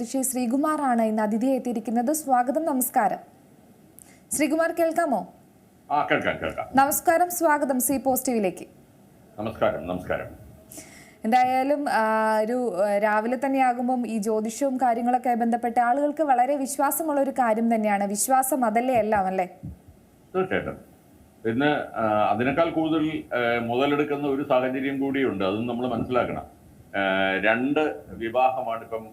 ജ്യോതിഷി ശ്രീകുമാറാണ് ഇന്ന് അതിഥിയെ എത്തിയിരിക്കുന്നത്. സ്വാഗതം നമസ്കാരം. ശ്രീകുമാർ കേൾക്കാമോ? നമസ്കാരം സ്വാഗതം സി പോസിറ്റീവിലേക്ക് നമസ്കാരം നമസ്കാരം. എന്തായാലും ഒരു രാവിലെ രാവിലെ തന്നെയാകുമ്പം ഈ ജ്യോതിഷവും കാര്യങ്ങളൊക്കെ ബന്ധപ്പെട്ട ആളുകൾക്ക് വളരെ വിശ്വാസമുള്ള ഒരു കാര്യം തന്നെയാണ്. വിശ്വാസം അതല്ലേ എല്ലാം അല്ലേ? തീർച്ചയായിട്ടും. പിന്നെ അതിനേക്കാൾ കൂടുതൽ മുതലെടുക്കുന്ന ഒരു സാഹചര്യം കൂടിയുണ്ട്. അതും നമ്മൾ മനസ്സിലാക്കണം. രണ്ട് വിവാഹമാണ് ഇപ്പം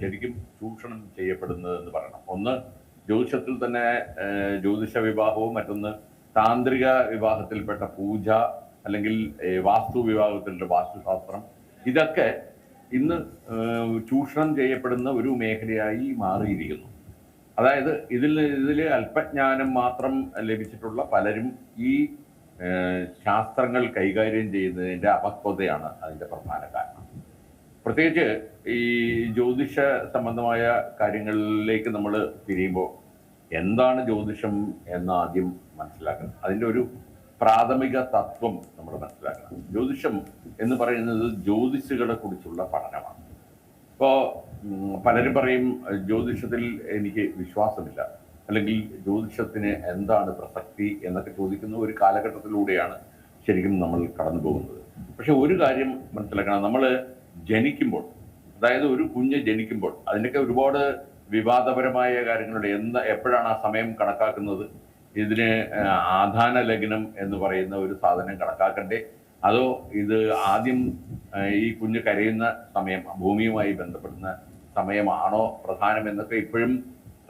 ശരിക്കും ചൂഷണം ചെയ്യപ്പെടുന്നത് എന്ന് പറയണം. ഒന്ന് ജ്യോതിഷത്തിൽ തന്നെ ജ്യോതിഷ വിവാഹവും മറ്റൊന്ന് താന്ത്രിക വിവാഹത്തിൽപ്പെട്ട പൂജ അല്ലെങ്കിൽ വാസ്തു വിഭാഗത്തിലുള്ള വാസ്തുശാസ്ത്രം. ഇതൊക്കെ ഇന്ന് ചൂഷണം ചെയ്യപ്പെടുന്ന ഒരു മേഖലയായി മാറിയിരിക്കുന്നു. അതായത് ഇതിൽ ഇതിൽ അല്പജ്ഞാനം മാത്രം ലഭിച്ചിട്ടുള്ള പലരും ഈ ശാസ്ത്രങ്ങൾ കൈകാര്യം ചെയ്യുന്നതിന്റെ അപക്വതയാണ് അതിന്റെ പ്രധാന കാരണം. പ്രത്യേകിച്ച് ഈ ജ്യോതിഷ സംബന്ധമായ കാര്യങ്ങളിലേക്ക് നമ്മൾ തിരിയുമ്പോൾ എന്താണ് ജ്യോതിഷം എന്ന് ആദ്യം മനസ്സിലാക്കണം. അതിന്റെ ഒരു പ്രാഥമിക തത്വം നമ്മൾ മനസ്സിലാക്കണം. ജ്യോതിഷം എന്ന് പറയുന്നത് ജ്യോതിഷുകളെ കുറിച്ചുള്ള പഠനമാണ്. ഇപ്പോൾ പലരും പറയും ജ്യോതിഷത്തിൽ എനിക്ക് വിശ്വാസമില്ല. അല്ലെങ്കിൽ ജ്യോതിഷത്തിന് എന്താണ് പ്രസക്തി? എന്നൊക്കെ ചോദിക്കുന്ന ഒരു കാലഘട്ടത്തിലൂടെയാണ് ശരിക്കും നമ്മൾ കടന്നു പോകുന്നത് പക്ഷെ ഒരു കാര്യം മനസ്സിലാക്കണം. നമ്മൾ ജനിക്കുമ്പോൾ അതായത് ഒരു കുഞ്ഞ് ജനിക്കുമ്പോൾ അതിന്റെയൊക്കെ ഒരുപാട് വിവാദപരമായ കാര്യങ്ങളുണ്ട്. എന്ത് എപ്പോഴാണ് ആ സമയം കണക്കാക്കുന്നത്? ഇതിന് ആധാന ലഗ്നം എന്ന് പറയുന്ന ഒരു സാധനം കണക്കാക്കണ്ടേ? അതോ ഇത് ആദ്യം ഈ കുഞ്ഞ് കരയുന്ന സമയം ഭൂമിയുമായി ബന്ധപ്പെടുന്ന സമയമാണോ പ്രധാനം എന്നൊക്കെ ഇപ്പോഴും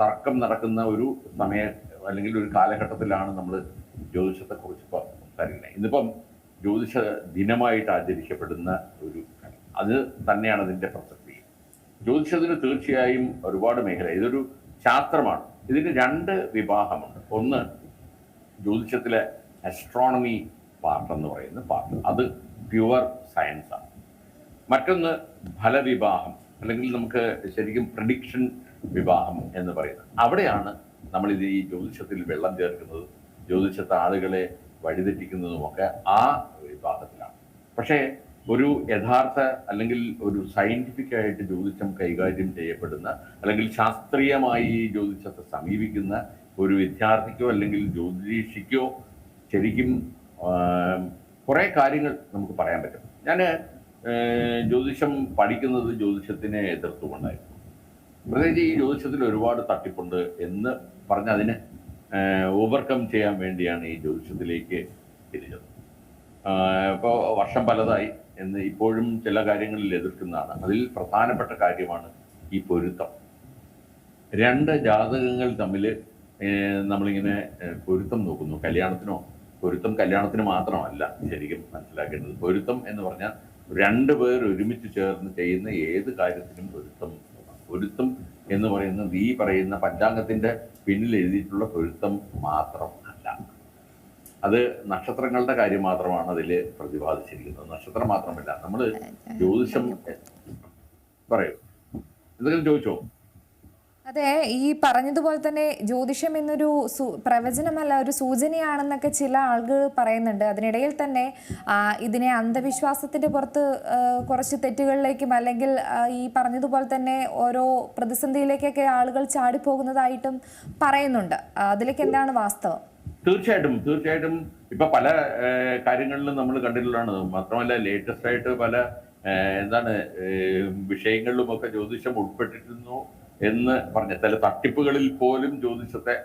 തർക്കം നടക്കുന്ന ഒരു സമയ അല്ലെങ്കിൽ ഒരു കാലഘട്ടത്തിലാണ് നമ്മൾ ജ്യോതിഷത്തെക്കുറിച്ച് സംസാരിക്കുന്നത്. ഇന്നിപ്പം ജ്യോതിഷ ദിനമായിട്ട് ആചരിക്കപ്പെടുന്ന ഒരു അത് തന്നെയാണ് അതിന്റെ പ്രസക്തി. ജ്യോതിഷത്തിന് തീർച്ചയായും ഒരുപാട് മേഖല. ഇതൊരു ശാസ്ത്രമാണ്. ഇതിന് രണ്ട് വിഭാഗമുണ്ട്. ഒന്ന് ജ്യോതിഷത്തിലെ അസ്ട്രോണമി പാർട്ട് എന്ന് പറയുന്ന പാർട്ട് അത് പ്യുവർ സയൻസാണ് മറ്റൊന്ന് ഫലവിവാഹം അല്ലെങ്കിൽ നമുക്ക് ശരിക്കും പ്രഡിക്ഷൻ വിവാഹം എന്ന് പറയുന്നത്. അവിടെയാണ് നമ്മൾ ഈ ജ്യോതിഷത്തിൽ വെള്ളം ചേർക്കുന്നത് ജ്യോതിഷത്തെ ആളുകളെ വഴിതെറ്റിക്കുന്നതുമൊക്കെ ആ വിഭാഗത്തിലാണ്. പക്ഷേ ഒരു യഥാർത്ഥ അല്ലെങ്കിൽ ഒരു സയന്റിഫിക് ആയിട്ട് ജ്യോതിഷം കൈകാര്യം ചെയ്യപ്പെടുന്ന അല്ലെങ്കിൽ ശാസ്ത്രീയമായി ജ്യോതിഷത്തെ സമീപിക്കുന്ന ഒരു വിദ്യാർത്ഥിക്കോ അല്ലെങ്കിൽ ജ്യോതിഷിക്കോ ശരിക്കും കുറേ കാര്യങ്ങൾ നമുക്ക് പറയാൻ പറ്റും. ഞാൻ ജ്യോതിഷം പഠിക്കുന്നത് ജ്യോതിഷത്തിനെ എതിർത്തുകൊണ്ടായിരുന്നു. പ്രത്യേകിച്ച് ഈ ജ്യോതിഷത്തിൽ ഒരുപാട് തട്ടിപ്പുണ്ട് എന്ന് പറഞ്ഞ് അതിനെ ഓവർകം ചെയ്യാൻ വേണ്ടിയാണ് ഈ ജ്യോതിഷത്തിലേക്ക് തിരിഞ്ഞത്. ഇപ്പോൾ വർഷം പലതായി. എന്ന് ഇപ്പോഴും ചില കാര്യങ്ങളിൽ എതിർക്കുന്നതാണ്. അതിൽ പ്രധാനപ്പെട്ട കാര്യമാണ് ഈ പൊരുത്തം. രണ്ട് ജാതകങ്ങൾ തമ്മിൽ നമ്മളിങ്ങനെ പൊരുത്തം നോക്കുന്നു. കല്യാണത്തിനോ പൊരുത്തം കല്യാണത്തിന് മാത്രമല്ല ശരിക്കും മനസ്സിലാക്കേണ്ടത്. പൊരുത്തം എന്ന് പറഞ്ഞാൽ രണ്ട് പേർ ഒരുമിച്ച് ചേർന്ന് ചെയ്യുന്ന ഏത് കാര്യത്തിനും പൊരുത്തം. പൊരുത്തം എന്ന് പറയുന്നത് ഈ പറയുന്ന പഞ്ചാംഗത്തിന്റെ പിന്നിൽ എഴുതിയിട്ടുള്ള പൊരുത്തം മാത്രം. അത് നക്ഷത്രങ്ങളുടെ കാര്യം മാത്രമാണ് അതിൽ പ്രതിപാദിച്ചിരിക്കുന്നത്. നക്ഷത്രം മാത്രമല്ല നമ്മൾ ജ്യോതിഷം പറയൂ. എന്തെങ്കിലും ചോദിച്ചോ? അതെ ഈ പറഞ്ഞതുപോലെ തന്നെ ജ്യോതിഷം എന്നൊരു പ്രവചനമല്ല ഒരു സൂചനയാണെന്നൊക്കെ ചില ആളുകൾ പറയുന്നുണ്ട്. അതിനിടയിൽ തന്നെ ഇതിനെ അന്ധവിശ്വാസത്തിന്റെ പുറത്ത് കുറച്ച് തെറ്റുകളിലേക്കും അല്ലെങ്കിൽ ഈ പറഞ്ഞതുപോലെ തന്നെ ഓരോ പ്രതിസന്ധിയിലേക്കൊക്കെ ആളുകൾ ചാടിപ്പോകുന്നതായിട്ടും പറയുന്നുണ്ട്. അതിലേക്ക് എന്താണ് വാസ്തവം? തീർച്ചയായിട്ടും തീർച്ചയായിട്ടും ഇപ്പൊ പല കാര്യങ്ങളിലും നമ്മൾ കണ്ടിട്ടുള്ളതാണ്. മാത്രമല്ല ലേറ്റസ്റ്റ് ആയിട്ട് പല എന്താണ് വിഷയങ്ങളിലും ഒക്കെ ജ്യോതിഷം ഉൾപ്പെട്ടിരുന്നു എന്ന് പറഞ്ഞ ചില തട്ടിപ്പുകളിൽ പോലും ജ്യോതിഷത്തെ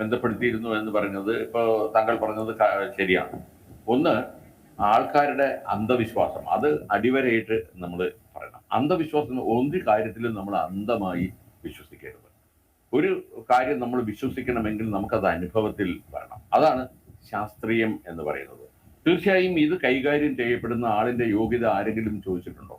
ബന്ധപ്പെടുത്തിയിരുന്നു എന്ന് പറഞ്ഞത് ഇപ്പോൾ താങ്കൾ പറഞ്ഞത് ശരിയാണ്. ഒന്ന് ആൾക്കാരുടെ അന്ധവിശ്വാസം. അത് അടിവരയിട്ട് നമ്മൾ പറയണം. അന്ധവിശ്വാസം ഒരു കാര്യത്തിലും നമ്മൾ അന്ധമായി വിശ്വസിക്കരുത്. ഒരു കാര്യം നമ്മൾ വിശ്വസിക്കണമെങ്കിൽ നമുക്കത് അനുഭവത്തിൽ വേണം. അതാണ് ശാസ്ത്രീയം എന്ന് പറയുന്നത്. തീർച്ചയായും ഇത് കൈകാര്യം ചെയ്യപ്പെടുന്ന ആളിന്റെ യോഗ്യത ആരെങ്കിലും ചോദിച്ചിട്ടുണ്ടോ?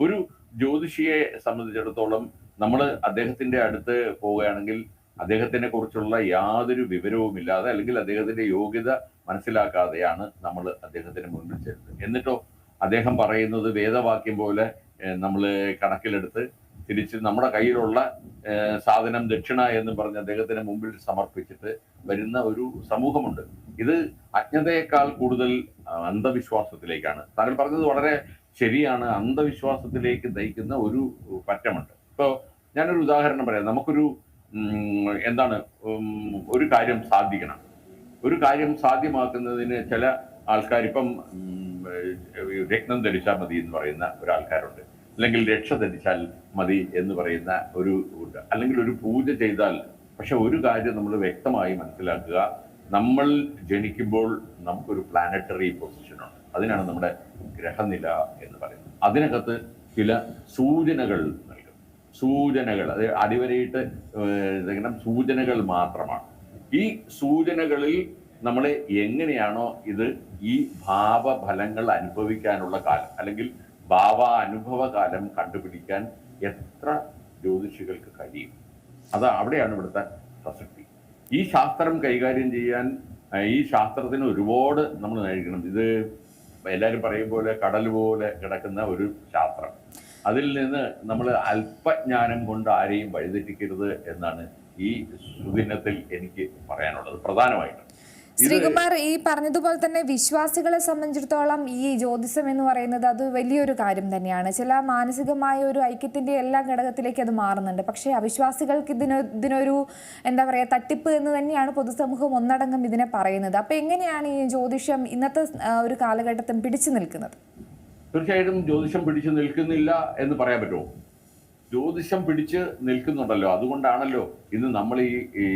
ഒരു ജ്യോതിഷിയെ സംബന്ധിച്ചിടത്തോളം നമ്മൾ അദ്ദേഹത്തിന്റെ അടുത്ത് പോവുകയാണെങ്കിൽ അദ്ദേഹത്തിനെ കുറിച്ചുള്ള യാതൊരു വിവരവും ഇല്ലാതെ അല്ലെങ്കിൽ അദ്ദേഹത്തിന്റെ യോഗ്യത മനസ്സിലാക്കാതെയാണ് നമ്മൾ അദ്ദേഹത്തിന് മുന്നിൽ ചെല്ലുന്നത്. എന്നിട്ടോ അദ്ദേഹം പറയുന്നത് വേദവാക്യം പോലെ നമ്മൾ കണക്കിലെടുത്ത് തിരിച്ച് നമ്മുടെ കയ്യിലുള്ള സാധനം ദക്ഷിണ എന്ന് പറഞ്ഞ് അദ്ദേഹത്തിന് മുമ്പിൽ സമർപ്പിച്ചിട്ട് വരുന്ന ഒരു സമൂഹമുണ്ട്. ഇത് അജ്ഞതയേക്കാൾ കൂടുതൽ അന്ധവിശ്വാസത്തിലേക്കാണ്. താങ്കൾ പറഞ്ഞത് വളരെ ശരിയാണ്. അന്ധവിശ്വാസത്തിലേക്ക് നയിക്കുന്ന ഒരു പറ്റമുണ്ട്. ഇപ്പൊ ഇപ്പോൾ ഞാനൊരു ഉദാഹരണം പറയാം. നമുക്കൊരു എന്താണ് ഒരു കാര്യം സാധിക്കണം. ഒരു കാര്യം സാധ്യമാക്കുന്നതിന് ചില ആൾക്കാർ രത്നം ധരിച്ചാൽ മതി എന്ന് പറയുന്ന ഒരാൾക്കാരുണ്ട്. അല്ലെങ്കിൽ രക്ഷ ധരിച്ചാൽ മതി എന്ന് പറയുന്ന ഒരു അല്ലെങ്കിൽ ഒരു പൂജ ചെയ്താൽ പക്ഷെ ഒരു കാര്യം നമ്മൾ വ്യക്തമായി മനസ്സിലാക്കുക. നമ്മൾ ജനിക്കുമ്പോൾ നമുക്കൊരു പ്ലാനറ്ററി പൊസിഷനുണ്ട് അതിനാണ് നമ്മുടെ ഗ്രഹനില എന്ന് പറയുന്നത്. അതിനകത്ത് ചില സൂചനകൾ നൽകും. സൂചനകൾ അത് അടിവരയിട്ട് സൂചനകൾ മാത്രമാണ്. ഈ സൂചനകളിൽ നമ്മൾ എങ്ങനെയാണോ ഇത് ഈ ഭാവഫലങ്ങൾ അനുഭവിക്കാനുള്ള കാലം അല്ലെങ്കിൽ ഭാവ അനുഭവകാലം കണ്ടുപിടിക്കാൻ എത്ര ജ്യോതിഷികൾക്ക് കഴിയും? അത് അവിടെയാണ് ഇവിടുത്തെ പ്രസക്തി. ഈ ശാസ്ത്രം കൈകാര്യം ചെയ്യാൻ ഈ ശാസ്ത്രത്തിന് ഒരുപാട് നമ്മൾ നയിക്കണം ഇത് എല്ലാവരും പറയും പോലെ കടൽ പോലെ കിടക്കുന്ന ഒരു ശാസ്ത്രം. അതിൽ നിന്ന് നമ്മൾ അല്പജ്ഞാനം കൊണ്ട് ആരെയും വഴിതെറ്റിക്കരുത് എന്നാണ് ഈ സുദിനത്തിൽ എനിക്ക് പറയാനുള്ളത്. പ്രധാനമായിട്ടും ശ്രീകുമാർ ഈ പറഞ്ഞതുപോലെ തന്നെ വിശ്വാസികളെ സംബന്ധിച്ചിടത്തോളം ഈ ജ്യോതിഷം എന്ന് പറയുന്നത് അത് വലിയൊരു കാര്യം തന്നെയാണ്. ചില മാനസികമായ ഒരു ഐക്യത്തിന്റെ എല്ലാ ഘടകത്തിലേക്ക് അത് മാറുന്നുണ്ട്. പക്ഷേ അവിശ്വാസികൾക്ക് ഇതിന് ഇതിനൊരു എന്താ പറയുക തട്ടിപ്പ് എന്ന് തന്നെയാണ് പൊതുസമൂഹം ഒന്നടങ്കം ഇതിനെ പറയുന്നത്. അപ്പൊ എങ്ങനെയാണ് ഈ ജ്യോതിഷം ഇന്നത്തെ ഒരു കാലഘട്ടത്തിൽ പിടിച്ചു നിൽക്കുന്നത്? തീർച്ചയായിട്ടും ജ്യോതിഷം പിടിച്ചു നിൽക്കുന്നില്ല എന്ന് പറയാൻ പറ്റുമോ? ജ്യോതിഷം പിടിച്ച് നിൽക്കുന്നുണ്ടല്ലോ. അതുകൊണ്ടാണല്ലോ ഇന്ന് നമ്മൾ ഈ ഈ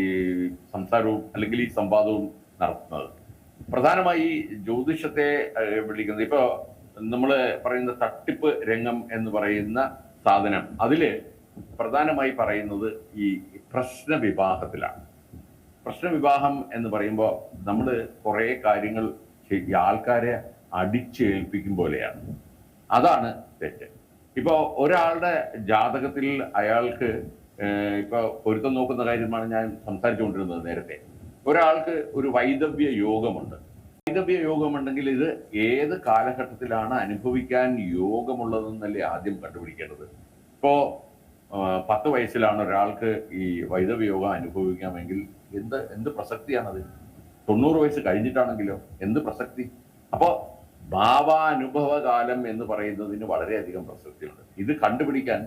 സംസാരവും അല്ലെങ്കിൽ ഈ സംവാദവും നടത്തുന്നത്. പ്രധാനമായി ജ്യോതിഷത്തെ വിളിക്കുന്നത് ഇപ്പൊ നമ്മൾ പറയുന്ന തട്ടിപ്പ് രംഗം എന്ന് പറയുന്ന സാധനം. അതിൽ പ്രധാനമായി പറയുന്നത് ഈ പ്രശ്ന വിവാഹത്തിലാണ് പ്രശ്ന വിവാഹം എന്ന് പറയുമ്പോൾ നമ്മൾ കുറേ കാര്യങ്ങൾ ആൾക്കാരെ അടിച്ചേൽപ്പിക്കും പോലെയാണ്. അതാണ് തെറ്റ്. ഇപ്പോൾ ഒരാളുടെ ജാതകത്തിൽ അയാൾക്ക് ഇപ്പോൾ ഇപ്പൊ പൊരുത്തം നോക്കുന്ന കാര്യമാണ് ഞാൻ സംസാരിച്ചുകൊണ്ടിരുന്നത് നേരത്തെ. ഒരാൾക്ക് ഒരു വൈദവ്യ യോഗമുണ്ട്. വൈദവ്യ യോഗമുണ്ടെങ്കിൽ ഇത് ഏത് കാലഘട്ടത്തിലാണ് അനുഭവിക്കാൻ യോഗമുള്ളതെന്നല്ലേ ആദ്യം കണ്ടുപിടിക്കേണ്ടത്? ഇപ്പോ പത്ത് വയസ്സിലാണ് ഒരാൾക്ക് ഈ വൈദവ്യ യോഗം അനുഭവിക്കാമെങ്കിൽ എന്ത് എന്ത് പ്രസക്തിയാണത്? തൊണ്ണൂറ് വയസ്സ് കഴിഞ്ഞിട്ടാണെങ്കിലോ? എന്ത് പ്രസക്തി? അപ്പോ ഭാവാനുഭവകാലം എന്ന് പറയുന്നതിന് വളരെയധികം പ്രസക്തിയുണ്ട്. ഇത് കണ്ടുപിടിക്കാൻ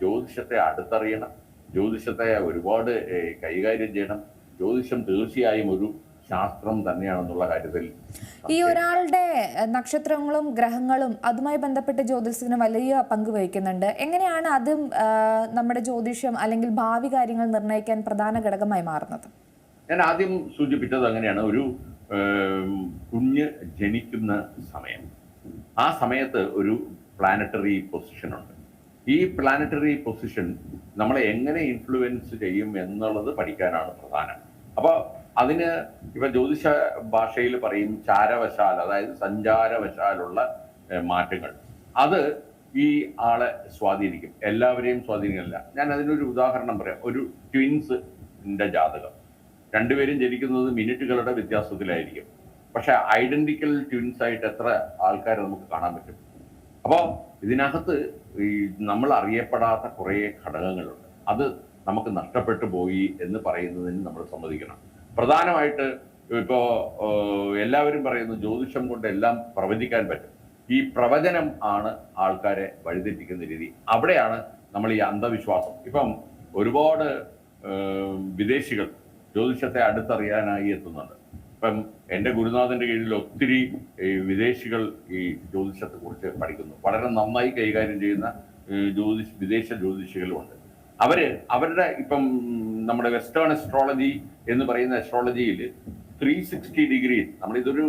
ജ്യോതിഷത്തെ അടുത്തറിയണം. ജ്യോതിഷത്തെ ഒരുപാട് കൈകാര്യം ചെയ്യണം. ജ്യോതിഷം തീർച്ചയായും ഒരു ശാസ്ത്രം തന്നെയാണെന്നുള്ള കാര്യത്തിൽ ഈ ഒരാളുടെ നക്ഷത്രങ്ങളും ഗ്രഹങ്ങളും അതുമായി ബന്ധപ്പെട്ട് ജ്യോതിഷത്തിന് വലിയ പങ്ക് വഹിക്കുന്നുണ്ട്. എങ്ങനെയാണ് അതും നമ്മുടെ ജ്യോതിഷം അല്ലെങ്കിൽ ഭാവി കാര്യങ്ങൾ നിർണയിക്കാൻ പ്രധാന ഘടകമായി മാറുന്നത്? ഞാൻ ആദ്യം സൂചിപ്പിച്ചത് അങ്ങനെയാണ്. ഒരു കുഞ്ഞ് ജനിക്കുന്ന സമയം. ആ സമയത്ത് ഒരു പ്ലാനറ്ററി പൊസിഷൻ ഉണ്ട്. ഈ പ്ലാനറ്ററി പൊസിഷൻ നമ്മളെ എങ്ങനെ ഇൻഫ്ലുവൻസ് ചെയ്യും എന്നുള്ളത് പഠിക്കാനാണ് പ്രധാനം. അപ്പോൾ അതിന് ഇപ്പൊ ജ്യോതിഷ ഭാഷയിൽ പറയും ചാരവശാൽ അതായത് സഞ്ചാരവശാലുള്ള മാറ്റങ്ങൾ. അത് ഈ ആളെ സ്വാധീനിക്കും. എല്ലാവരെയും സ്വാധീനിക്കില്ല ഞാൻ അതിനൊരു ഉദാഹരണം പറയാം. ഒരു ട്വിൻസിന്റെ ജാതകം. രണ്ടുപേരും ജനിക്കുന്നത് മിനിറ്റുകളുടെ വ്യത്യാസത്തിലായിരിക്കും. പക്ഷെ ഐഡന്റിക്കൽ ട്വിൻസ് ആയിട്ട് എത്ര ആൾക്കാരെ നമുക്ക് കാണാൻ പറ്റും? അപ്പോൾ ഇതിനകത്ത് ഈ നമ്മൾ അറിയപ്പെടാത്ത കുറേ ഘടകങ്ങളുണ്ട്. അത് നമുക്ക് നഷ്ടപ്പെട്ടു പോയി എന്ന് പറയുന്നതിന് നമ്മൾ സമ്മതിക്കണം. പ്രധാനമായിട്ട് ഇപ്പോൾ എല്ലാവരും പറയുന്നു ജ്യോതിഷം കൊണ്ട് എല്ലാം പ്രവചിക്കാൻ പറ്റും. ഈ പ്രവചനം ആണ് ആൾക്കാരെ വഴിതെറ്റിക്കുന്ന രീതി. അവിടെയാണ് നമ്മൾ ഈ അന്ധവിശ്വാസം. ഇപ്പം ഒരുപാട് വിദേശികൾ ജ്യോതിഷത്തെ അടുത്തറിയാനായി എത്തുന്നുണ്ട്. ഇപ്പം എന്റെ ഗുരുനാഥന്റെ കീഴിൽ ഒത്തിരി വിദേശികൾ ഈ ജ്യോതിഷത്തെക്കുറിച്ച് പഠിക്കുന്നു. വളരെ നന്നായി കൈകാര്യം ചെയ്യുന്ന ജ്യോതിഷ് വിദേശ ജ്യോതിഷികളുമുണ്ട് അവർ അവരുടെ ഇപ്പം നമ്മുടെ വെസ്റ്റേൺ അസ്ട്രോളജി എന്ന് പറയുന്ന അസ്ട്രോളജിയിൽ ത്രീ സിക്സ്റ്റി ഡിഗ്രീസ് നമ്മളിതൊരു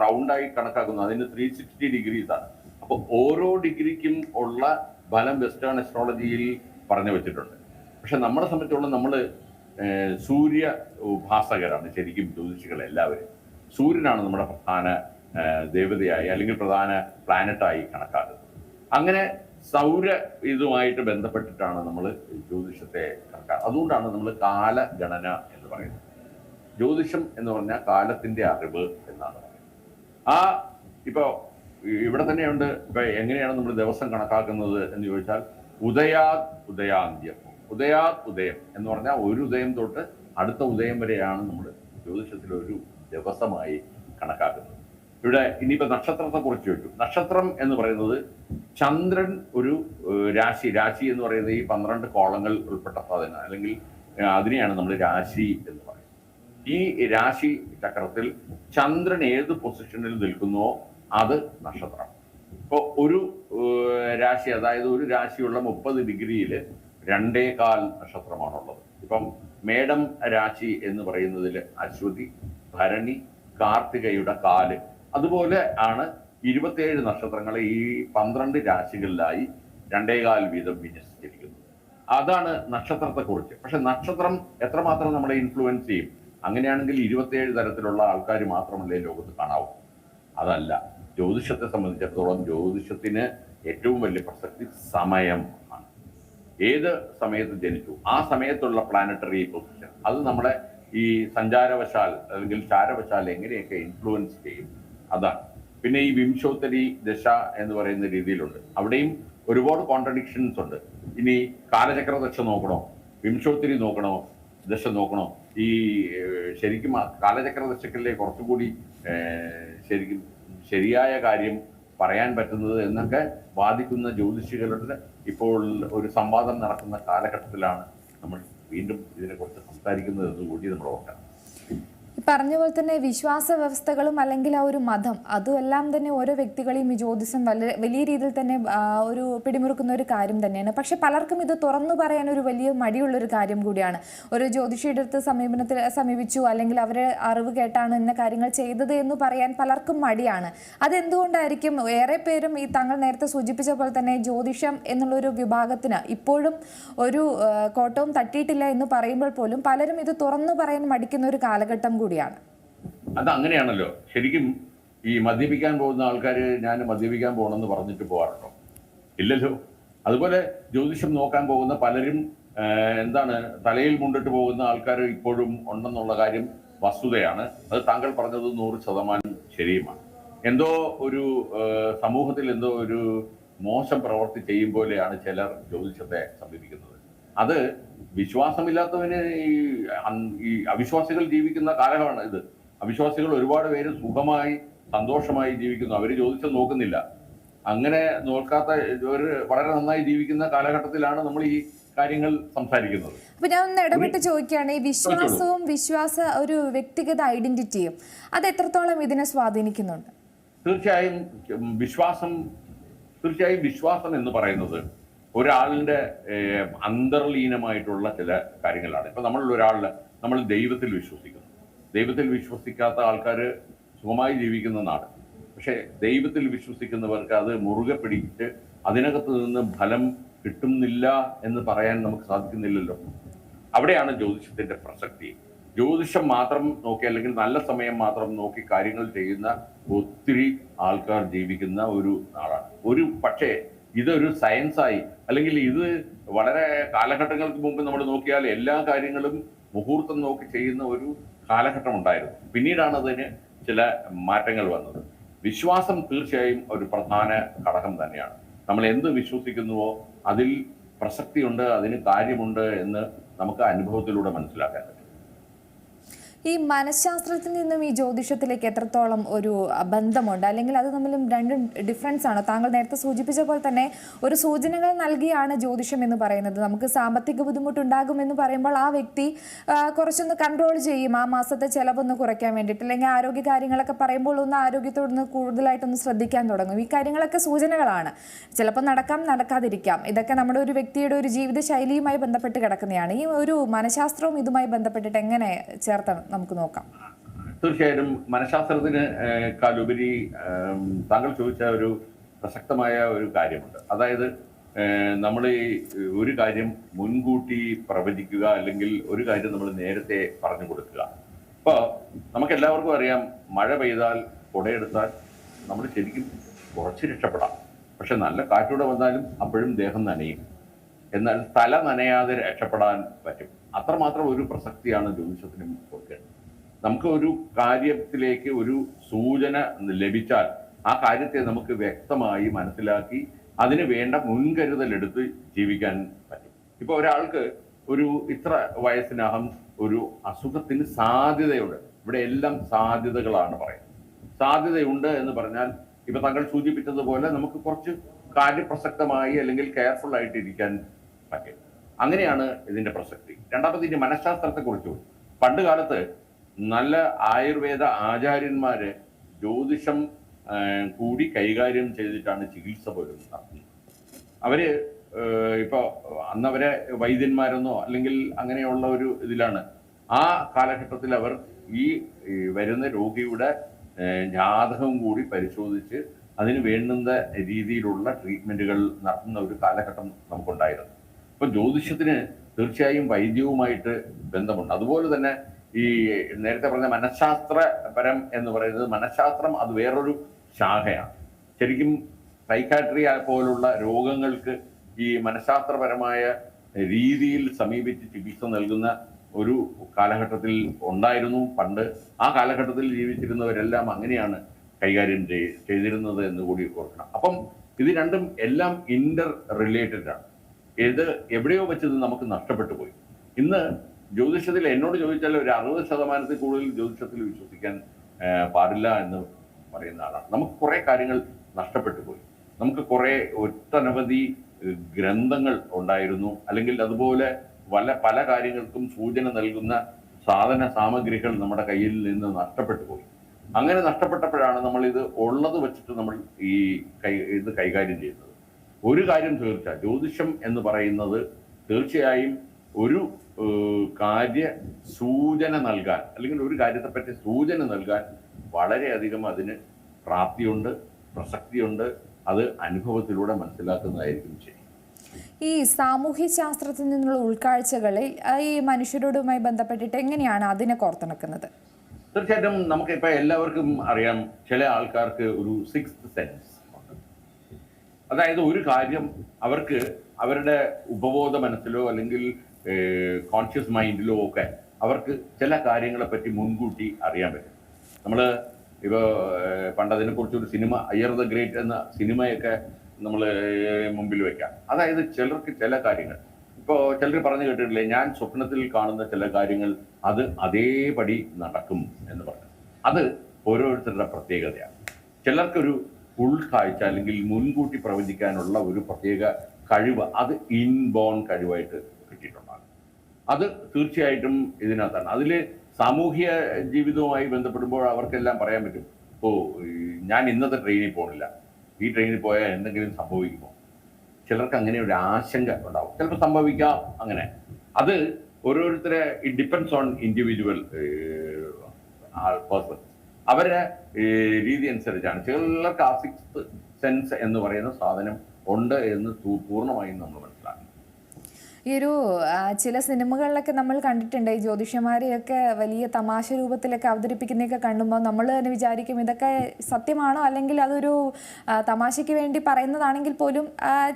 റൗണ്ടായി കണക്കാക്കുന്നു. അതിന് ത്രീ സിക്സ്റ്റി ഡിഗ്രീസ് ആണ്. അപ്പൊ ഓരോ ഡിഗ്രിക്കും ഉള്ള ഫലം വെസ്റ്റേൺ അസ്ട്രോളജിയിൽ പറഞ്ഞു വെച്ചിട്ടുണ്ട്. പക്ഷെ നമ്മളെ സംബന്ധിച്ചോളം നമ്മൾ സൂര്യ ഉപാസകരാണ് ശരിക്കും ജ്യോതിഷികൾ എല്ലാവരും. സൂര്യനാണ് നമ്മുടെ പ്രധാന ദേവതയായി അല്ലെങ്കിൽ പ്രധാന പ്ലാനറ്റായി കണക്കാക്കുന്നത്. അങ്ങനെ സൗര ഇതുമായിട്ട് ബന്ധപ്പെട്ടിട്ടാണ് നമ്മൾ ജ്യോതിഷത്തെ കണക്കാക്കുന്നത് അതുകൊണ്ടാണ് നമ്മൾ കാലഗണന എന്ന് പറയുന്നത്. ജ്യോതിഷം എന്ന് പറഞ്ഞാൽ കാലത്തിന്റെ അറിവ് എന്നാണ് ആ ഇപ്പോൾ ഇവിടെ തന്നെയുണ്ട്. ഇപ്പം എങ്ങനെയാണ് നമ്മൾ ദിവസം കണക്കാക്കുന്നത് എന്ന് ചോദിച്ചാൽ ഉദയാത് ഉദയാന്ത്യം. ഉദയാത് ഉദയം എന്ന് പറഞ്ഞാൽ ഒരു ഉദയം തൊട്ട് അടുത്ത ഉദയം വരെയാണ് നമ്മൾ ജ്യോതിഷത്തിൽ ഒരു ദിവസമായി കണക്കാക്കുന്നത്. ഇവിടെ ഇനിയിപ്പോൾ നക്ഷത്രത്തെ കുറിച്ച് വെച്ചു നക്ഷത്രം എന്ന് പറയുന്നത് ചന്ദ്രൻ ഒരു രാശി. രാശി എന്ന് പറയുന്നത് ഈ പന്ത്രണ്ട് കോളങ്ങൾ ഉൾപ്പെട്ട സാധനം. അല്ലെങ്കിൽ അതിനെയാണ് നമ്മൾ രാശി എന്ന് പറയുന്നത്. ഈ രാശി ചക്രത്തിൽ ചന്ദ്രൻ ഏത് പൊസിഷനിൽ നിൽക്കുന്നുവോ അത് നക്ഷത്രം. ഇപ്പോൾ ഒരു രാശി അതായത് ഒരു രാശിയുള്ള മുപ്പത് ഡിഗ്രിയിൽ രണ്ടേ കാൽ നക്ഷത്രമാണുള്ളത്. ഇപ്പം മേഡം രാശി എന്ന് പറയുന്നതിൽ അശ്വതി ഭരണി കാർത്തികയുടെ കാൽ അതുപോലെ ആണ് ഇരുപത്തിയേഴ് നക്ഷത്രങ്ങളെ ഈ പന്ത്രണ്ട് രാശികളിലായി രണ്ടേകാൽ വീതം വിന്യസിച്ചിരിക്കുന്നത്. അതാണ് നക്ഷത്രത്തെക്കുറിച്ച് പക്ഷെ നക്ഷത്രം എത്രമാത്രം നമ്മളെ ഇൻഫ്ലുവൻസ് ചെയ്യും? അങ്ങനെയാണെങ്കിൽ ഇരുപത്തിയേഴ് തരത്തിലുള്ള ആൾക്കാർ മാത്രമല്ലേ ലോകത്ത് കാണാവൂ. അതല്ല ജ്യോതിഷത്തെ സംബന്ധിച്ചിടത്തോളം ജ്യോതിഷത്തിന് ഏറ്റവും വലിയ പ്രസക്തി സമയം ആണ്. ഏത് സമയത്ത് ജനിച്ചു? ആ സമയത്തുള്ള പ്ലാനറ്ററി പൊസിഷൻ അത് നമ്മുടെ ഈ സഞ്ചാരവശാൽ അല്ലെങ്കിൽ ചാരവശാൽ എങ്ങനെയൊക്കെ ഇൻഫ്ലുവൻസ് ചെയ്യും? അതാണ്. പിന്നെ ഈ വിംശോത്തരി ദശ എന്ന് പറയുന്ന രീതിയിലുണ്ട്. അവിടെയും ഒരുപാട് കോൺട്രഡിക്ഷൻസ് ഉണ്ട്. ഇനി കാലചക്ര ദശ നോക്കണോ? വിംശോത്തരി നോക്കണോ? ദശ നോക്കണോ? ഈ ശരിക്കും കാലചക്ര ദശക്കല്ലേ കുറച്ചുകൂടി ശരിക്കും ശരിയായ കാര്യം പറയാൻ പറ്റുന്നത് എന്നൊക്കെ വാദിക്കുന്ന ജ്യോതിഷികളുടെ ഇപ്പോൾ ഒരു സംവാദം നടക്കുന്ന കാലഘട്ടത്തിലാണ് നമ്മൾ വീണ്ടും ഇതിനെക്കുറിച്ച് സംസാരിക്കുന്നത് എന്ന് കൂടി നമ്മൾ ഓർക്കണം പറഞ്ഞ പോലെ തന്നെ വിശ്വാസ വ്യവസ്ഥകളും അല്ലെങ്കിൽ ആ ഒരു മതം അതും എല്ലാം തന്നെ ഓരോ വ്യക്തികളെയും ഈ ജ്യോതിഷം വളരെ വലിയ രീതിയിൽ തന്നെ ഒരു പിടിമുറുക്കുന്ന ഒരു കാര്യം തന്നെയാണ്. പക്ഷെ പലർക്കും ഇത് തുറന്നു പറയാൻ ഒരു വലിയ മടിയുള്ളൊരു കാര്യം കൂടിയാണ്. ഒരു ജ്യോതിഷിയുടെ അടുത്ത് സമീപനത്തിൽ സമീപിച്ചു അല്ലെങ്കിൽ അവരെ അറിവ് കേട്ടാണ് ഇന്ന കാര്യങ്ങൾ ചെയ്തത് എന്ന് പറയാൻ പലർക്കും മടിയാണ്. അതെന്തുകൊണ്ടായിരിക്കും ഏറെ പേരും ഈ താങ്കൾ നേരത്തെ സൂചിപ്പിച്ച പോലെ തന്നെ ജ്യോതിഷം എന്നുള്ളൊരു വിഭാഗത്തിന് ഇപ്പോഴും ഒരു കോട്ടവും തട്ടിയിട്ടില്ല എന്ന് പറയുമ്പോൾ പോലും പലരും ഇത് തുറന്നു പറയാൻ മടിക്കുന്ന ഒരു കാലഘട്ടം കൂടിയാണ്. അത് അങ്ങനെയാണല്ലോ ശരിക്കും ഈ മദ്യപിക്കാൻ പോകുന്ന ആൾക്കാർ ഞാൻ മദ്യപിക്കാൻ പോകണമെന്ന് പറഞ്ഞിട്ട് പോകാറുണ്ടോ? ഇല്ലല്ലോ. അതുപോലെ ജ്യോതിഷം നോക്കാൻ പോകുന്ന പലരും എന്താണ് തലയിൽ മുണ്ടിട്ട് പോകുന്ന ആൾക്കാർ ഇപ്പോഴും ഉണ്ടെന്നുള്ള കാര്യം വസ്തുതയാണ്. അത് താങ്കൾ പറഞ്ഞത് നൂറ് ശതമാനം ശരിയുമാണ്. എന്തോ ഒരു സമൂഹത്തിൽ എന്തോ ഒരു മോശം പ്രവർത്തി ചെയ്യും പോലെയാണ് ചിലർ ജ്യോതിഷത്തെ സമീപിക്കുന്നത്. അത് വിശ്വാസമില്ലാത്തവന് ഈ ഈ അവിശ്വാസികൾ ജീവിക്കുന്ന കാലമാണ് ഇത്. അവിശ്വാസികൾ ഒരുപാട് പേര് സുഖമായി സന്തോഷമായി ജീവിക്കുന്നു. അവർ ചോദിച്ചത് നോക്കുന്നില്ല. അങ്ങനെ നോക്കാത്ത ഒരു വളരെ നന്നായി ജീവിക്കുന്ന കാലഘട്ടത്തിലാണ് നമ്മൾ ഈ കാര്യങ്ങൾ സംസാരിക്കുന്നത്. അപ്പൊ ഞാൻ ഒന്ന് ഇടപെട്ട് ചോദിക്കുകയാണ്. ഈ വിശ്വാസവും വിശ്വാസ ഒരു വ്യക്തിഗത ഐഡന്റിറ്റിയും അത് എത്രത്തോളം ഇതിനെ സ്വാധീനിക്കുന്നുണ്ട്? തീർച്ചയായും വിശ്വാസം തീർച്ചയായും വിശ്വാസം എന്ന് പറയുന്നത് ഒരാളിന്റെ ഏഹ്, അന്തർലീനമായിട്ടുള്ള ചില കാര്യങ്ങളാണ്. ഇപ്പം നമ്മൾ ഒരാളിൽ നമ്മൾ ദൈവത്തിൽ വിശ്വസിക്കുന്നു. ദൈവത്തിൽ വിശ്വസിക്കാത്ത ആൾക്കാർ സുഖമായി ജീവിക്കുന്ന നാട്. പക്ഷേ ദൈവത്തിൽ വിശ്വസിക്കുന്നവർക്ക് അത് മുറുകെ പിടിച്ച് അതിനകത്ത് നിന്ന് ഫലം കിട്ടുന്നില്ല എന്ന് പറയാൻ നമുക്ക് സാധിക്കുന്നില്ലല്ലോ. അവിടെയാണ് ജ്യോതിഷത്തിന്റെ പ്രസക്തി. ജ്യോതിഷം മാത്രം നോക്കി അല്ലെങ്കിൽ നല്ല സമയം മാത്രം നോക്കി കാര്യങ്ങൾ ചെയ്യുന്ന ഒത്തിരി ആൾക്കാർ ജീവിക്കുന്ന ഒരു നാടാണ്. ഒരു പക്ഷേ ഇതൊരു സയൻസായി അല്ലെങ്കിൽ ഇത് വളരെ കാലഘട്ടങ്ങൾക്ക് മുമ്പ് നമ്മൾ നോക്കിയാൽ എല്ലാ കാര്യങ്ങളും മുഹൂർത്തം നോക്കി ചെയ്യുന്ന ഒരു കാലഘട്ടം ഉണ്ടായിരുന്നു. പിന്നീടാണ് അതിന് ചില മാറ്റങ്ങൾ വന്നത്. വിശ്വാസം തീർച്ചയായും ഒരു പ്രധാന ഘടകം തന്നെയാണ്. നമ്മൾ എന്ത് വിശ്വസിക്കുന്നുവോ അതിൽ പ്രസക്തിയുണ്ട് അതിന് കാര്യമുണ്ട് എന്ന് നമുക്ക് അനുഭവത്തിലൂടെ മനസ്സിലാക്കാൻ പറ്റും. ഈ മനഃശാസ്ത്രത്തിൽ നിന്നും ഈ ജ്യോതിഷത്തിലേക്ക് എത്രത്തോളം ഒരു ബന്ധമുണ്ട്? അല്ലെങ്കിൽ അത് തമ്മിലും രണ്ടും ഡിഫറൻസ് ആണ്? താങ്കൾ നേരത്തെ സൂചിപ്പിച്ച പോലെ തന്നെ ഒരു സൂചനകൾ നൽകിയാണ് ജ്യോതിഷം എന്ന് പറയുന്നത്. നമുക്ക് സാമ്പത്തിക ബുദ്ധിമുട്ടുണ്ടാകുമെന്ന് പറയുമ്പോൾ ആ വ്യക്തി കുറച്ചൊന്ന് കൺട്രോൾ ചെയ്യും. ആ മാസത്തെ ചിലവൊന്ന് കുറയ്ക്കാൻ വേണ്ടിയിട്ട്. അല്ലെങ്കിൽ ആരോഗ്യ കാര്യങ്ങളൊക്കെ പറയുമ്പോൾ ഒന്ന് ആരോഗ്യത്തോടൊന്ന് കൂടുതലായിട്ടൊന്ന് ശ്രദ്ധിക്കാൻ തുടങ്ങും. ഈ കാര്യങ്ങളൊക്കെ സൂചനകളാണ്. ചിലപ്പോൾ നടക്കാം നടക്കാതിരിക്കാം. ഇതൊക്കെ നമ്മുടെ ഒരു വ്യക്തിയുടെ ഒരു ജീവിത ശൈലിയുമായി ബന്ധപ്പെട്ട് കിടക്കുന്നതാണ്. ഈ ഒരു മനഃശാസ്ത്രവും ഇതുമായി ബന്ധപ്പെട്ടിട്ട് എങ്ങനെ ചേർത്ത് നമുക്ക് നോക്കാം. തീർച്ചയായിട്ടും മനഃശാസ്ത്രത്തിന് കാലുപരി ഏം, താങ്കൾ ചോദിച്ച ഒരു പ്രസക്തമായ ഒരു കാര്യമുണ്ട്. അതായത് നമ്മൾ ഈ ഒരു കാര്യം മുൻകൂട്ടി പ്രവചിക്കുക അല്ലെങ്കിൽ ഒരു കാര്യം നമ്മൾ നേരത്തെ പറഞ്ഞു കൊടുക്കുക. ഇപ്പോൾ നമുക്ക് എല്ലാവർക്കും അറിയാം മഴ പെയ്താൽ കുടയെടുത്താൽ നമ്മൾ ശരിക്കും കുറച്ച് രക്ഷപ്പെടാം. പക്ഷെ നല്ല കാറ്റൂടെ വന്നാലും അപ്പോഴും ദേഹം നനയും. എന്നാൽ തല നനയാതെ രക്ഷപ്പെടാൻ പറ്റും. അത്രമാത്രം ഒരു പ്രസക്തിയാണ് ജ്യോതിഷത്തിന് കൊടുക്കേണ്ടത്. നമുക്ക് ഒരു കാര്യത്തിലേക്ക് ഒരു സൂചന ലഭിച്ചാൽ ആ കാര്യത്തെ നമുക്ക് വ്യക്തമായി മനസ്സിലാക്കി അതിന് വേണ്ട മുൻകരുതലെടുത്ത് ജീവിക്കാൻ പറ്റും. ഇപ്പൊ ഒരാൾക്ക് ഒരു ഇത്ര വയസ്സിനകം ഒരു അസുഖത്തിന് സാധ്യതയുണ്ട്. ഇവിടെ എല്ലാം സാധ്യതകളാണ് പറയുന്നത്. സാധ്യതയുണ്ട് എന്ന് പറഞ്ഞാൽ ഇപ്പൊ താങ്കൾ സൂചിപ്പിച്ചതുപോലെ നമുക്ക് കുറച്ച് കാര്യപ്രസക്തമായി അല്ലെങ്കിൽ കെയർഫുൾ ആയിട്ട് ഇരിക്കാൻ പറ്റും. അങ്ങനെയാണ് ഇതിന്റെ പ്രസക്തി. രണ്ടാമത് ഇനി മനഃശാസ്ത്രത്തെക്കുറിച്ച് പണ്ട് കാലത്ത് നല്ല ആയുർവേദ ആചാര്യന്മാർ ജ്യോതിഷം കൂടി കൈകാര്യം ചെയ്തിട്ടാണ് ചികിത്സ പോലും നടത്തുന്നത്. അവർ ഇപ്പോൾ അന്നവരെ വൈദ്യന്മാരെന്നോ അല്ലെങ്കിൽ അങ്ങനെയുള്ള ഒരു ഇതിലാണ്. ആ കാലഘട്ടത്തിൽ അവർ ഈ വരുന്ന രോഗിയുടെ ജാതകം കൂടി പരിശോധിച്ച് അതിന് വേണ്ടുന്ന രീതിയിലുള്ള ട്രീറ്റ്മെന്റുകൾ നടത്തുന്ന ഒരു കാലഘട്ടം നമുക്കുണ്ടായിരുന്നു. ഇപ്പൊ ജ്യോതിഷത്തിന് തീർച്ചയായും വൈദ്യവുമായിട്ട് ബന്ധമുണ്ട്. അതുപോലെ തന്നെ ഈ നേരത്തെ പറഞ്ഞ മനഃശാസ്ത്രപരം എന്ന് പറയുന്നത് മനഃശാസ്ത്രം അത് വേറൊരു ശാഖയാണ്. ശരിക്കും സൈക്കാട്രി പോലുള്ള രോഗങ്ങൾക്ക് ഈ മനഃശാസ്ത്രപരമായ രീതിയിൽ സമീപിച്ച് ചികിത്സ നൽകുന്ന ഒരു കാലഘട്ടത്തിൽ ഉണ്ടായിരുന്നു. പണ്ട് ആ കാലഘട്ടത്തിൽ ജീവിച്ചിരുന്നവരെല്ലാം അങ്ങനെയാണ് കൈകാര്യം ചെയ്തിരുന്നത് എന്ന് കൂടി ഓർക്കണം. അപ്പം ഇത് രണ്ടും എല്ലാം ഇന്റർ റിലേറ്റഡ് ആണ്. ഇത് എവിടെയോ വെച്ചത് നമുക്ക് നഷ്ടപ്പെട്ടു പോയി. ഇന്ന് ജ്യോതിഷത്തിൽ എന്നോട് ചോദിച്ചാൽ ഒരു അറുപത് ശതമാനത്തിൽ കൂടുതൽ ജ്യോതിഷത്തിൽ വിശ്വസിക്കാൻ പാടില്ല എന്ന് പറയുന്ന ആളാണ്. നമുക്ക് കുറെ കാര്യങ്ങൾ നഷ്ടപ്പെട്ടു പോയി. നമുക്ക് കുറെ ഒട്ടനവധി ഗ്രന്ഥങ്ങൾ ഉണ്ടായിരുന്നു. അല്ലെങ്കിൽ അതുപോലെ പല പല കാര്യങ്ങൾക്കും സൂചന നൽകുന്ന സാധന സാമഗ്രികൾ നമ്മുടെ കയ്യിൽ നിന്ന് നഷ്ടപ്പെട്ടു പോയി. അങ്ങനെ നഷ്ടപ്പെട്ടപ്പോഴാണ് നമ്മൾ ഇത് ഉള്ളത് വെച്ചിട്ട് നമ്മൾ ഈ കൈ ഇത് കൈകാര്യം ചെയ്യുന്നത്. ഒരു കാര്യം തീർച്ച ജ്യോതിഷം എന്ന് പറയുന്നത് തീർച്ചയായും ഒരു കാര്യ സൂചന നൽകാൻ അല്ലെങ്കിൽ ഒരു കാര്യത്തെപ്പറ്റി സൂചന നൽകാൻ വളരെയധികം അതിന് പ്രാപ്തിയുണ്ട് പ്രസക്തിയുണ്ട്. അത് അനുഭവത്തിലൂടെ മനസ്സിലാക്കുന്നതായിരിക്കും ശരി ഈ സാമൂഹ്യ ശാസ്ത്രത്തിൽ നിന്നുള്ള ഉൾക്കാഴ്ചകളിൽ ഈ മനുഷ്യരോടുമായി ബന്ധപ്പെട്ടിട്ട് എങ്ങനെയാണ് അതിനെ കോർത്തിണക്കുന്നത് തീർച്ചയായിട്ടും നമുക്കിപ്പോൾ എല്ലാവർക്കും അറിയാം ചില ആൾക്കാർക്ക് ഒരു സിക്സ് സെൻസ് അതായത് ഒരു കാര്യം അവർക്ക് അവരുടെ ഉപബോധ മനസ്സിലോ അല്ലെങ്കിൽ കോൺഷ്യസ് മൈൻഡിലോ ഒക്കെ അവർക്ക് ചില കാര്യങ്ങളെ പറ്റി മുൻകൂട്ടി അറിയാൻ പറ്റും. നമ്മൾ ഇപ്പോൾ പണ്ടതിനെക്കുറിച്ച് ഒരു സിനിമ അയ്യർ ദ ഗ്രേറ്റ് എന്ന സിനിമയൊക്കെ നമ്മൾ മുമ്പിൽ വെക്കാം. അതായത് ചിലർക്ക് ചില കാര്യങ്ങൾ. ഇപ്പോൾ ചിലർ പറഞ്ഞു കേട്ടിട്ടില്ലേ ഞാൻ സ്വപ്നത്തിൽ കാണുന്ന ചില കാര്യങ്ങൾ അത് അതേപടി നടക്കും എന്ന് പറഞ്ഞു. അത് ഓരോരുത്തരുടെ പ്രത്യേകതയാണ്. ചിലർക്കൊരു ഉൾക്കാഴ്ച അല്ലെങ്കിൽ മുൻകൂട്ടി പ്രവചിക്കാനുള്ള ഒരു പ്രത്യേക കഴിവ് അത് ഇൻബോൺ കഴിവായിട്ട് കിട്ടിയിട്ടുണ്ടാകും. അത് തീർച്ചയായിട്ടും ഇതിനകത്താണ്. അതിൽ സാമൂഹ്യ ജീവിതവുമായി ബന്ധപ്പെടുമ്പോൾ അവർക്കെല്ലാം പറയാൻ പറ്റും. ഓ ഞാൻ ഇന്നത്തെ ട്രെയിനിൽ പോകണില്ല ഈ ട്രെയിനിൽ പോയാൽ എന്തെങ്കിലും സംഭവിക്കുമോ? ചിലർക്ക് അങ്ങനെ ഒരു ആശങ്ക ഉണ്ടാവും. ചിലപ്പോൾ സംഭവിക്കാം അങ്ങനെ. അത് ഓരോരുത്തരെ it depends on individual person അവരുടെ രീതി അനുസരിച്ചാണ്. ചിലർക്ക് ആ സിക്സ് സെൻസ് എന്ന് പറയുന്ന സാധനം ഉണ്ട് എന്ന് പൂർണമായും നമ്മൾ മനസ്സിലാക്കണം ഈ ഒരു ചില സിനിമകളിലൊക്കെ നമ്മൾ കണ്ടിട്ടുണ്ട്. ഈ ജ്യോതിഷന്മാരെയൊക്കെ വലിയ തമാശ രൂപത്തിലൊക്കെ അവതരിപ്പിക്കുന്നതൊക്കെ കണ്ടുമ്പോൾ നമ്മൾ തന്നെ വിചാരിക്കും ഇതൊക്കെ സത്യമാണോ? അല്ലെങ്കിൽ അതൊരു തമാശയ്ക്ക് വേണ്ടി പറയുന്നതാണെങ്കിൽ പോലും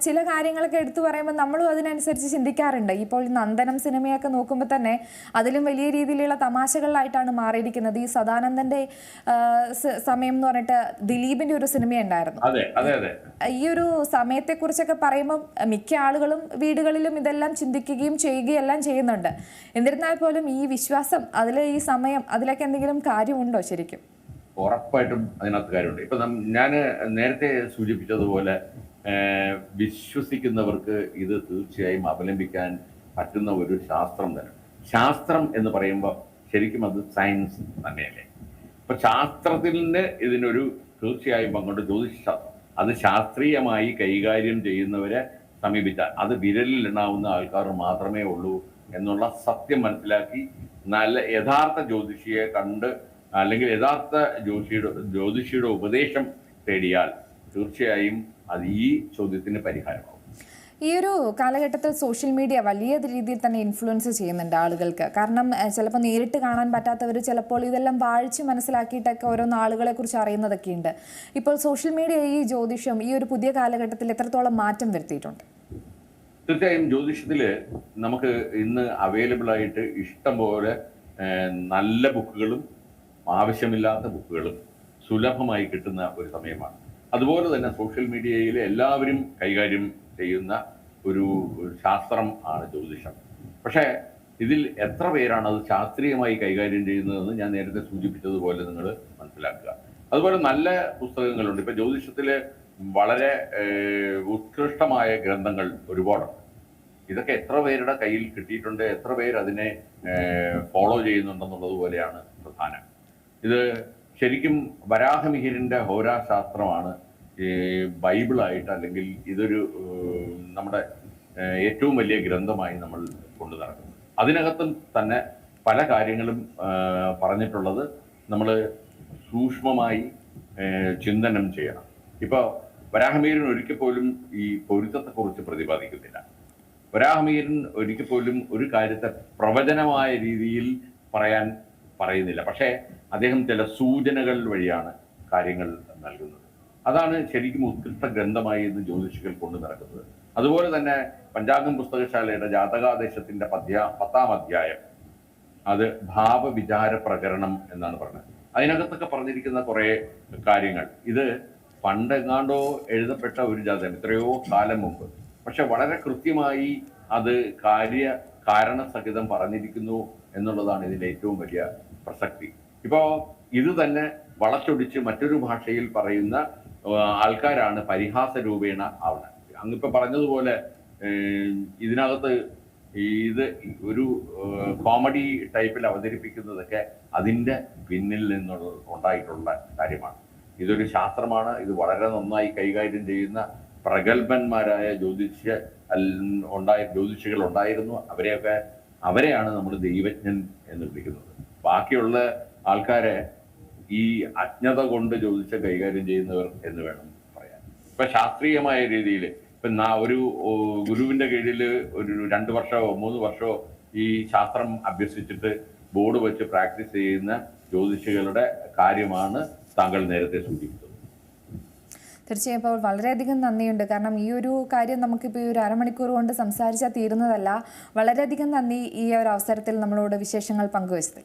ചില കാര്യങ്ങളൊക്കെ എടുത്തു പറയുമ്പോൾ നമ്മളും അതിനനുസരിച്ച് ചിന്തിക്കാറുണ്ട്. ഇപ്പോൾ നന്ദനം സിനിമയൊക്കെ നോക്കുമ്പോൾ തന്നെ അതിലും വലിയ രീതിയിലുള്ള തമാശകളിലായിട്ടാണ് മാറിയിരിക്കുന്നത്. ഈ സദാനന്ദന്റെ സമയം എന്ന് പറഞ്ഞിട്ട് ദിലീപിന്റെ ഒരു സിനിമയുണ്ടായിരുന്നു. ഈ ഒരു സമയത്തെക്കുറിച്ചൊക്കെ പറയുമ്പോൾ മിക്ക ആളുകളും വീടുകളിലും ഇതെല്ലാം ചിന്തിക്കുകയും ചെയ്യുകയും എല്ലാം ചെയ്യുന്നുണ്ട്. എന്നിരുന്നാൽ പോലും ഈ വിശ്വാസം അതിലെ ഈ സമയം അതിലേക്ക് എന്തെങ്കിലും കാര്യമുണ്ടോ ശരിക്കും? ഉറപ്പായിട്ടും അതിനകത്ത് കാര്യമുണ്ട്. ഇപ്പൊ ഞാൻ നേരത്തെ സൂചിപ്പിച്ചതുപോലെ വിശ്വസിക്കുന്നവർക്ക് ഇത് തീർച്ചയായും അവലംബിക്കാൻ പറ്റുന്ന ഒരു ശാസ്ത്രം തന്നെ. ശാസ്ത്രം എന്ന് പറയുമ്പോൾ ശരിക്കും അത് സയൻസ് തന്നെയല്ലേ. ഇപ്പൊ ശാസ്ത്രത്തിന് ഇതിനൊരു തീർച്ചയായും പങ്കുണ്ട്. ജ്യോതിഷ അത് ശാസ്ത്രീയമായി കൈകാര്യം ചെയ്യുന്നവരെ സമീപിച്ചാൽ അത് വിരലിൽ എണ്ണാവുന്ന ആൾക്കാർ മാത്രമേ ഉള്ളൂ എന്നുള്ള സത്യം മനസ്സിലാക്കി നല്ല യഥാർത്ഥ ജ്യോതിഷിയെ കണ്ട് അല്ലെങ്കിൽ യഥാർത്ഥ ജ്യോതിഷിയുടെ ജ്യോതിഷിയുടെ ഉപദേശം തേടിയാൽ തീർച്ചയായും അത് ഈ ചോദ്യത്തിന് പരിഹാരമാവും. ഈ ഒരു കാലഘട്ടത്തിൽ സോഷ്യൽ മീഡിയ വലിയ രീതിയിൽ തന്നെ ഇൻഫ്ലുവൻസ് ചെയ്യുന്നുണ്ട് ആളുകൾക്ക്. കാരണം ചിലപ്പോൾ നേരിട്ട് കാണാൻ പറ്റാത്തവർ ചിലപ്പോൾ ഇതെല്ലാം വായിച്ച് മനസ്സിലാക്കിയിട്ടൊക്കെ ഓരോന്ന് ആളുകളെ കുറിച്ച് അറിയുന്നതൊക്കെ ഉണ്ട്. ഇപ്പോൾ സോഷ്യൽ മീഡിയ ഈ ജ്യോതിഷം ഈ ഒരു പുതിയ കാലഘട്ടത്തിൽ എത്രത്തോളം മാറ്റം വരുത്തിയിട്ടുണ്ട്? തീർച്ചയായും ജ്യോതിഷത്തിൽ നമുക്ക് ഇന്ന് അവൈലബിൾ ആയിട്ട് ഇഷ്ടം പോലെ നല്ല ബുക്കുകളും ആവശ്യമില്ലാത്ത ബുക്കുകളും സുലഭമായി കിട്ടുന്ന ഒരു സമയമാണ്. അതുപോലെ തന്നെ സോഷ്യൽ മീഡിയയിൽ എല്ലാവരും കൈകാര്യം ചെയ്യുന്ന ഒരു ശാസ്ത്രം ആണ് ജ്യോതിഷം. പക്ഷേ ഇതിൽ എത്ര പേരാണ് അത് ശാസ്ത്രീയമായി കൈകാര്യം ചെയ്യുന്നതെന്ന് ഞാൻ നേരത്തെ സൂചിപ്പിച്ചതുപോലെ നിങ്ങൾ മനസ്സിലാക്കുക. അതുപോലെ നല്ല പുസ്തകങ്ങളുണ്ട്. ഇപ്പം ജ്യോതിഷത്തിൽ വളരെ ഉത്കൃഷ്ടമായ ഗ്രന്ഥങ്ങൾ ഒരുപാടുണ്ട്. ഇതൊക്കെ എത്ര പേരുടെ കയ്യിൽ കിട്ടിയിട്ടുണ്ട് എത്ര പേര് അതിനെ ഫോളോ ചെയ്യുന്നുണ്ടെന്നുള്ളത് പോലെയാണ് പ്രധാനം. ഇത് ശരിക്കും വരാഹമിഹിരന്റെ ഹോരാശാസ്ത്രമാണ് ബൈബിളായിട്ട് അല്ലെങ്കിൽ ഇതൊരു നമ്മുടെ ഏറ്റവും വലിയ ഗ്രന്ഥമായി നമ്മൾ കൊണ്ടു നടക്കുന്നത് അതിനകത്തും തന്നെ പല കാര്യങ്ങളും പറഞ്ഞിട്ടുള്ളത് നമ്മൾ സൂക്ഷ്മമായി ചിന്തനം ചെയ്യണം. ഇപ്പോൾ വരാഹമീരൻ ഒരിക്കൽ പോലും ഈ പൊരുത്തത്തെക്കുറിച്ച് പ്രതിപാദിക്കുന്നില്ല. വരാഹമീരൻ ഒരിക്കൽ പോലും ഒരു കാര്യത്തെ പ്രവചനമായ രീതിയിൽ പറയാൻ പറയുന്നില്ല. പക്ഷേ അദ്ദേഹം ചില സൂചനകൾ വഴിയാണ് കാര്യങ്ങൾ നൽകുന്നത്. അതാണ് ശരിക്കും ഉത്കൃഷ്ട ഗ്രന്ഥമായി ഇന്ന് ജ്യോതിഷികൾ കൊണ്ടു നടക്കുന്നത്. അതുപോലെ തന്നെ പഞ്ചാംഗം പുസ്തകശാലയുടെ ജാതകാദേശത്തിന്റെ പദ്യ പത്താം അധ്യായം. അത് ഭാവവിചാര പ്രകരണം എന്നാണ് പറഞ്ഞത്. അതിനകത്തൊക്കെ പറഞ്ഞിരിക്കുന്ന കുറേ കാര്യങ്ങൾ. ഇത് പണ്ടെങ്ങാണ്ടോ എഴുതപ്പെട്ട ഒരു ജാതകം എത്രയോ കാലം മുമ്പ്. പക്ഷെ വളരെ കൃത്യമായി അത് കാര്യ കാരണസഹിതം പറഞ്ഞിരിക്കുന്നു എന്നുള്ളതാണ് ഇതിന്റെ ഏറ്റവും വലിയ പ്രസക്തി. ഇപ്പോൾ ഇത് തന്നെ വളച്ചൊടിച്ച് മറ്റൊരു ഭാഷയിൽ പറയുന്ന ആൾക്കാരാണ് പരിഹാസ രൂപേണ ആവുന്നത്. അങ്ങിപ്പോ പറഞ്ഞതുപോലെ ഇതിനകത്ത് ഇത് ഒരു കോമഡി ടൈപ്പിൽ അവതരിപ്പിക്കുന്നതൊക്കെ അതിന്റെ പിന്നിൽ നിന്നുള്ള ഉണ്ടായിട്ടുള്ള കാര്യമാണ്. ഇതൊരു ശാസ്ത്രമാണ്. ഇത് വളരെ നന്നായി കൈകാര്യം ചെയ്യുന്ന പ്രഗത്ഭന്മാരായ ജ്യോതിഷ ഉണ്ടായ ജ്യോതിഷികൾ ഉണ്ടായിരുന്നു. അവരെയൊക്കെ അവരെയാണ് നമ്മൾ ദൈവജ്ഞൻ എന്ന് വിളിക്കുന്നത്. ബാക്കിയുള്ള ആൾക്കാരെ ഈ അജ്ഞത കൊണ്ട് ജ്യോതിഷം കൈകാര്യം ചെയ്യുന്നവർ എന്ന് വേണം പറയാൻ. ഇപ്പൊ ശാസ്ത്രീയമായ രീതിയിൽ ഇപ്പൊ ഒരു ഗുരുവിന്റെ കീഴിൽ ഒരു രണ്ട് വർഷമോ മൂന്ന് വർഷമോ ഈ ശാസ്ത്രം അഭ്യസിച്ചിട്ട് ബോർഡ് വെച്ച് പ്രാക്ടീസ് ചെയ്യുന്ന ജ്യോതിഷികളുടെ കാര്യമാണ് താങ്കൾ നേരത്തെ സൂചിപ്പിച്ചത്. തീർച്ചയായും ഇപ്പോൾ വളരെയധികം നന്ദിയുണ്ട്. കാരണം ഈ ഒരു കാര്യം നമുക്കിപ്പോൾ ഈ ഒരു അരമണിക്കൂർ കൊണ്ട് സംസാരിച്ചാൽ തീരുന്നതല്ല. വളരെയധികം നന്ദി ഈ ഒരു അവസരത്തിൽ നമ്മളോട് വിശേഷങ്ങൾ പങ്കുവച്ചതിൽ.